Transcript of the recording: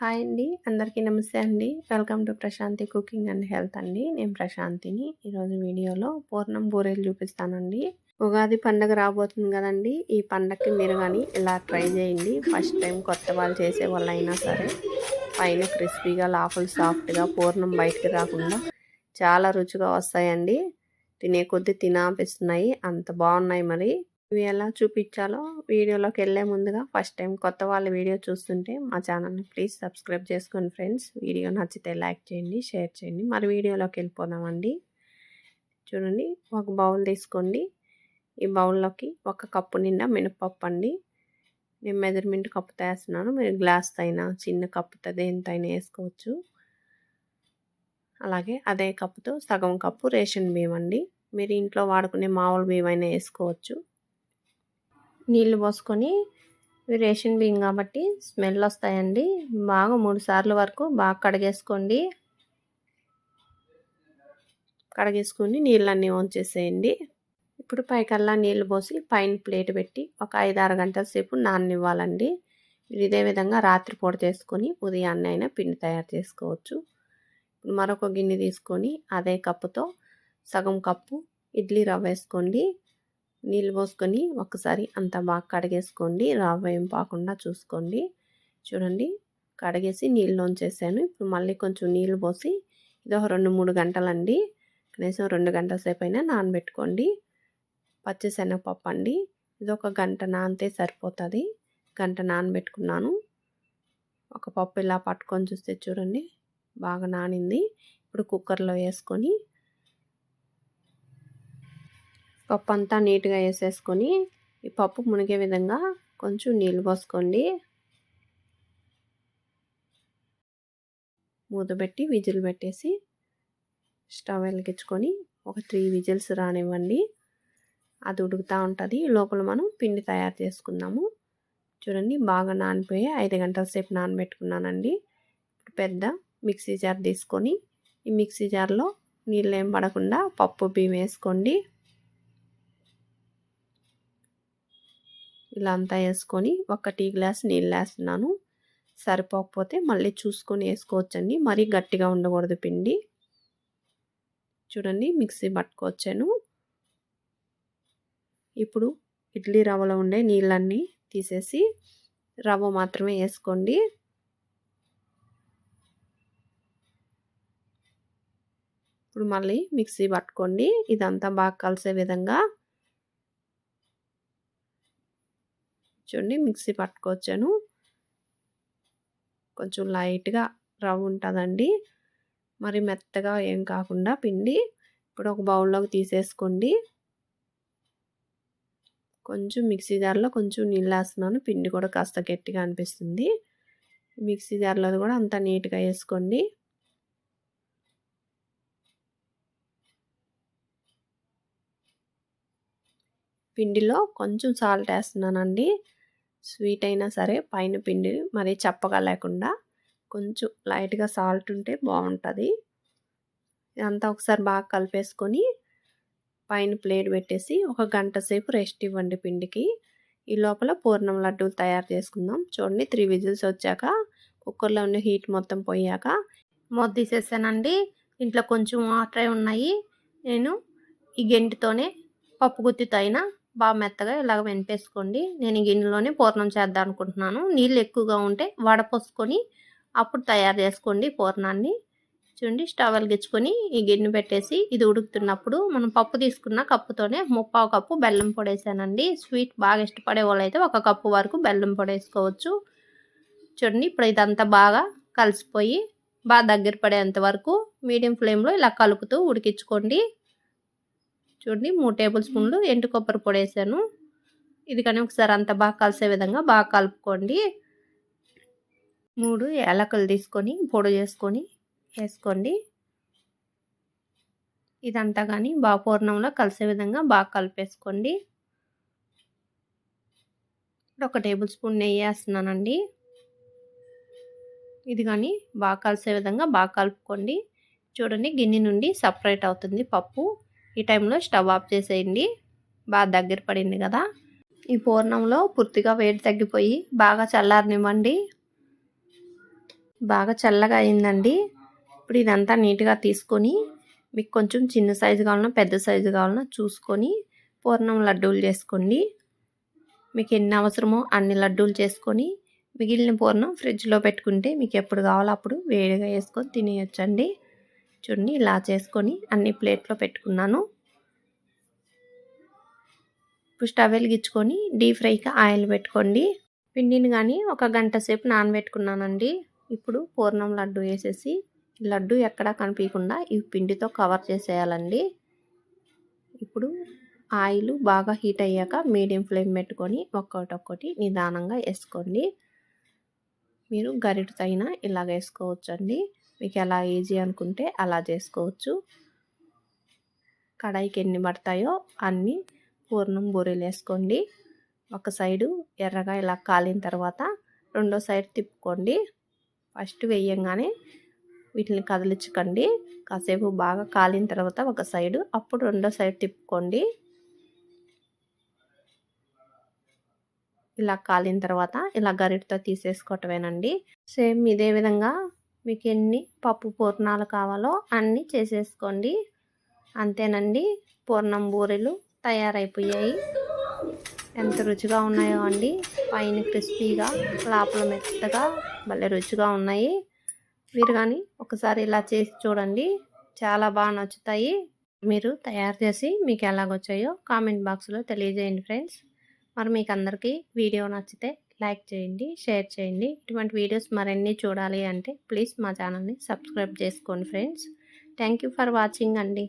Hi అండి అందరికీ నమస్తే అండి. Welcome to Prasanthi cooking and health అండి. నేను ప్రశాంతిని. ఈరోజు వీడియోలో పూర్ణం బూరెలు చూపిస్తానండి. ఉగాది పండగ రాబోతుంది కదండి. ఈ పండగకి మీరు కానీ ఇలా ట్రై చేయండి. ఫస్ట్ టైం కొత్త వాళ్ళు చేసే వాళ్ళు అయినా సరే పైన క్రిస్పీగా లాఫుల్ సాఫ్ట్గా పూర్ణం బయటికి రాకుండా చాలా రుచిగా వస్తాయండి. తినే కొద్దీ తినాపిస్తున్నాయి. అంత బాగున్నాయి మరి. ఇవి ఎలా చూపించాలో వీడియోలోకి వెళ్ళే ముందుగా ఫస్ట్ టైం కొత్త వాళ్ళ వీడియో చూస్తుంటే మా ఛానల్ని ప్లీజ్ సబ్స్క్రైబ్ చేసుకోండి ఫ్రెండ్స్. వీడియో నచ్చితే లైక్ చేయండి షేర్ చేయండి. మరి వీడియోలోకి వెళ్ళిపోదామండి. చూడండి ఒక బౌల్ తీసుకోండి. ఈ బౌల్లోకి ఒక కప్పు నిండా మినపప్పు అండి. నేను మెజర్మెంట్ కప్పుతో వేస్తున్నాను మీరు గ్లాస్ అయినా చిన్న కప్పుతో దేనితో అయినా వేసుకోవచ్చు. అలాగే అదే కప్పుతో సగం కప్పు రేషన్ బియ్యం అండి. మీరు ఇంట్లో వాడుకునే మామూలు బియ్యం అయినా వేసుకోవచ్చు. నీళ్ళు పోసుకొని రేషన్ బియ్యం కాబట్టి స్మెల్ వస్తాయండి. బాగా మూడు సార్లు వరకు బాగా కడిగేసుకోండి. కడిగేసుకుని నీళ్ళన్నీ వంచేసేయండి ఇప్పుడు పైకల్లా నీళ్ళు పోసి పైన ప్లేట్ పెట్టి ఒక ఐదు ఆరు గంటల సేపు నాననివ్వాలండి. ఇదే విధంగా రాత్రిపూట చేసుకొని ఉదయాన్నే అయినా పిండి తయారు చేసుకోవచ్చు. మరొక గిన్నె తీసుకొని అదే కప్పుతో సగం కప్పు ఇడ్లీ రవ్వ వేసుకోండి. నీళ్ళు పోసుకొని ఒకసారి అంతా బాగా కడిగేసుకోండి. రవ్వ ఏం పాకుండా చూసుకోండి. చూడండి కడిగేసి నీళ్ళలోంచేసాను ఇప్పుడు మళ్ళీ కొంచెం నీళ్ళు పోసి ఇది ఒక రెండు మూడు గంటలండి. కనీసం రెండు గంటల సేపు అయినా నానబెట్టుకోండి. పచ్చిశనగపప్పు అండి. ఇది ఒక గంట నానితే సరిపోతుంది. గంట నానబెట్టుకున్నాను. ఒక పప్పు ఇలా పట్టుకొని చూస్తే చూడండి బాగా నానింది. ఇప్పుడు కుక్కర్లో వేసుకొని పప్పు అంతా నీట్గా వేసేసుకొని ఈ పప్పు మునిగే విధంగా కొంచెం నీళ్ళు పోసుకోండి. మూత పెట్టి విజిల్ పెట్టేసి స్టవ్ వెలిగించుకొని ఒక త్రీ విజిల్స్ రానివ్వండి. అది ఉడుకుతూ ఉంటుంది. లోపల మనం పిండి తయారు చేసుకుందాము. చూడండి బాగా నానిపోయి ఐదు గంటల సేపు నానబెట్టుకున్నానండి. పెద్ద మిక్సీ జార్ తీసుకొని ఈ మిక్సీ జార్లో నీళ్ళు ఏం పడకుండా పప్పు బియ్యం వేసుకోండి. ఇలా అంతా వేసుకొని ఒక టీ గ్లాస్ నీళ్ళు వేస్తున్నాను. సరిపోకపోతే మళ్ళీ చూసుకొని వేసుకోవచ్చండి. మరీ గట్టిగా ఉండకూడదు పిండి. చూడండి మిక్సీ పట్టుకోవచ్చాను ఇప్పుడు ఇడ్లీ రవ్వలో ఉండే నీళ్ళన్నీ తీసేసి రవ్వ మాత్రమే వేసుకోండి. ఇప్పుడు మళ్ళీ మిక్సీ పట్టుకోండి. ఇదంతా బాగా కలిసే విధంగా చూడండి మిక్సీ పట్టుకోవచ్చాను. కొంచెం లైట్గా రవ్వ ఉంటుందండి. మరి మెత్తగా ఏం కాకుండా పిండి ఇప్పుడు ఒక బౌల్లోకి తీసేసుకోండి. కొంచెం మిక్సీ జార్లో కొంచెం నీళ్ళు వేస్తున్నాను. పిండి కూడా కాస్త గట్టిగా అనిపిస్తుంది. మిక్సీ జార్లో కూడా అంత నీట్గా వేసుకోండి. పిండిలో కొంచెం సాల్ట్ వేస్తున్నానండి. స్వీట్ అయినా సరే పైన పిండి మరీ చప్పగా లేకుండా కొంచెం లైట్గా సాల్ట్ ఉంటే బాగుంటుంది ఇదంతా ఒకసారి బాగా కలిపేసుకొని పైన ప్లేట్ పెట్టేసి ఒక గంట సేపు రెస్ట్ ఇవ్వండి పిండికి. ఈ లోపల పూర్ణం లడ్డూలు తయారు చేసుకుందాం. చూడండి త్రీ విజిల్స్ వచ్చాక కుక్కర్లో ఉన్న హీట్ మొత్తం పోయాక మొద్దు తీసేసానండి. ఇంట్లో కొంచెం వాటర్ ఉన్నాయి. నేను ఈ గెంటితోనే పప్పు గుత్తితో అయినా బాగా మెత్తగా ఇలాగ వెనిపేసుకోండి నేను గిన్నెలోనే పూర్ణం చేద్దాం అనుకుంటున్నాను. నీళ్ళు ఎక్కువగా ఉంటే వడపోసుకొని అప్పుడు తయారు చేసుకోండి పూర్ణాన్ని. చూడండి స్టవ్ వెలిగించుకొని ఈ గిన్నె పెట్టేసి ఇది ఉడుకుతున్నప్పుడు మనం పప్పు తీసుకున్న కప్పుతోనే ముప్పావు కప్పు బెల్లం పొడేసానండి స్వీట్ బాగా ఇష్టపడే వాళ్ళైతే ఒక కప్పు వరకు బెల్లం పొడేసుకోవచ్చు చూడండి ఇప్పుడు ఇదంతా బాగా కలిసిపోయి బాగా దగ్గర పడేంత వరకు మీడియం ఫ్లేమ్లో ఇలా కలుపుతూ ఉడికించుకోండి. చూడండి మూడు టేబుల్ స్పూన్లు ఎండు కొబ్బరి పొడి వేసాను. ఇది కానీ ఒకసారి అంత బాగా కలిసే విధంగా బాగా కలుపుకోండి. మూడు ఏలకలు తీసుకొని పొడి చేసుకొని వేసుకోండి. ఇదంతా కానీ బాగా పూర్ణంలో కలిసే విధంగా బాగా కలిపేసుకోండి. ఒక టేబుల్ స్పూన్ నెయ్యి వేస్తున్నానండి. ఇది కానీ బాగా కలిసే విధంగా బాగా కలుపుకోండి. చూడండి గిన్నె నుండి సపరేట్ అవుతుంది పప్పు. ఈ టైంలో స్టవ్ ఆఫ్ చేసేయండి. బాగా దగ్గర పడింది కదా. ఈ పూర్ణంలో పూర్తిగా వేడి తగ్గిపోయి బాగా చల్లారనివ్వండి. బాగా చల్లగా అయిందండి. ఇప్పుడు ఇదంతా నీట్గా తీసుకొని మీకు కొంచెం చిన్న సైజు కావాలన్నా పెద్ద సైజు కావాలన్నా చూసుకొని పూర్ణం లడ్డూలు చేసుకోండి. మీకు ఎన్ని అవసరమో అన్ని లడ్డూలు చేసుకొని మిగిలిన పూర్ణం ఫ్రిడ్జ్లో పెట్టుకుంటే మీకు ఎప్పుడు కావాలో అప్పుడు వేడిగా వేసుకొని తినేయొచ్చండి. చూడండి ఇలా చేసుకొని అన్ని ప్లేట్లో పెట్టుకున్నాను. ఇప్పుడు స్టవ్ వెలిగించుకొని డీప్ ఫ్రైకి ఆయిల్ పెట్టుకోండి. పిండిని కానీ ఒక గంట సేపు నానబెట్టుకున్నానండి. ఇప్పుడు పూర్ణం లడ్డు వేసేసి లడ్డు ఎక్కడా కనిపించకుండా ఈ పిండితో కవర్ చేసేయాలండి. ఇప్పుడు ఆయిల్ బాగా హీట్ అయ్యాక మీడియం ఫ్లేమ్ పెట్టుకొని ఒక్కొక్కటి నిదానంగా వేసుకోండి. మీరు గరిటతో అయినా ఇలాగ వేసుకోవచ్చండి. మీకు ఎలా ఈజీ అనుకుంటే అలా చేసుకోవచ్చు. కడాయికి ఎన్ని పడతాయో అన్ని పూర్ణం బూరెలు వేసుకోండి. ఒక సైడు ఎర్రగా ఇలా కాలిన తర్వాత రెండో సైడ్ తిప్పుకోండి. ఫస్ట్ వేయంగానే వీటిని కదిలించకండి. కాసేపు బాగా కాలిన తర్వాత ఒక సైడు అప్పుడు రెండో సైడ్ తిప్పుకోండి. ఇలా కాలిన తర్వాత ఇలా గరిటతో తీసేసుకోవటమేనండి. సేమ్ ఇదే విధంగా మీకు ఎన్ని పప్పు పూర్ణాలు కావాలో అన్నీ చేసేసుకోండి. అంతేనండి పూర్ణం బూరెలు తయారైపోయాయి. ఎంత రుచిగా ఉన్నాయో అండి. పైన క్రిస్పీగా లోపల మెత్తగా భలే రుచిగా ఉన్నాయి. మీరు కానీ ఒకసారి ఇలా చేసి చూడండి. చాలా బాగా నచ్చుతాయి. మీరు తయారు చేసి మీకు ఎలాగొచ్చాయో కామెంట్ బాక్స్లో తెలియజేయండి ఫ్రెండ్స్. మరి మీకు అందరికీ వీడియో నచ్చితే లైక్ చేయండి షేర్ చేయండి. ఇటువంటి వీడియోస్ మరిన్ని చూడాలి అంటే ప్లీజ్ మా ఛానల్ని సబ్స్క్రైబ్ చేసుకోండి ఫ్రెండ్స్. థ్యాంక్ ఫర్ వాచింగ్ అండి.